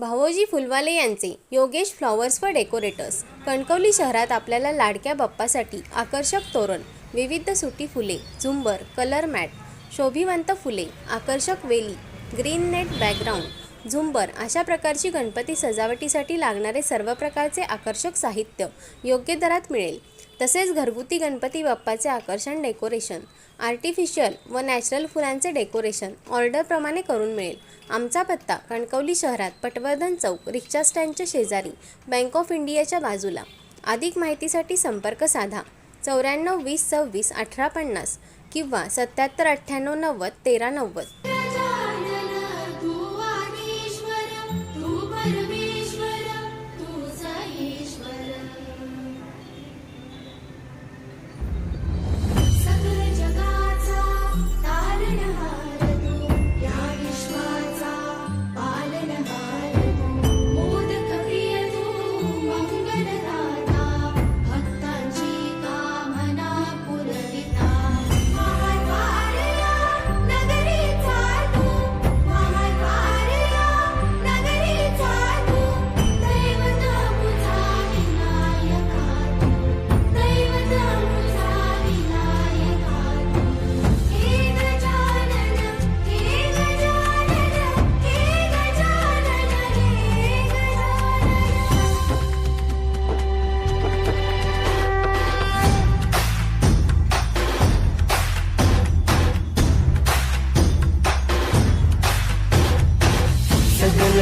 भावोजी फुलवाले यांचे योगेश फ्लॉवर्स व डेकोरेटर्स. कणकवली शहरात आपल्याला लाडक्या बाप्पासाठी आकर्षक तोरण विविध सुटी फुले झुंबर कलर मॅट शोभिवंत फुले आकर्षक वेली ग्रीन नेट बॅकग्राऊंड झुंबर अशा प्रकारची गणपती सजावटीसाठी लागणारे सर्व प्रकारचे आकर्षक साहित्य योग्य दरात मिळेल. तसेच घरगुती गणपती बाप्पाचे आकर्षण डेकोरेशन आर्टिफिशियल व नॅचरल फुलांचे डेकोरेशन ऑर्डरप्रमाणे करून मिळेल. आमचा पत्ता कणकवली शहरात पटवर्धन चौक रिक्षा स्टँडच्या शेजारी बँक ऑफ इंडियाच्या बाजूला. अधिक माहितीसाठी संपर्क साधा. चौऱ्याण्णव वीस सव्वीस अठरा पन्नास किंवा सत्याहत्तर अठ्ठ्याण्णव नव्वद तेरा नव्वद. तू मंगलदाता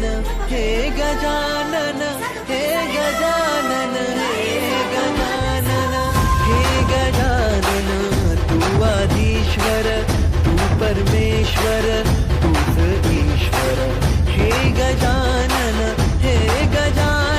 గజానన హే గజానన హే గజానన.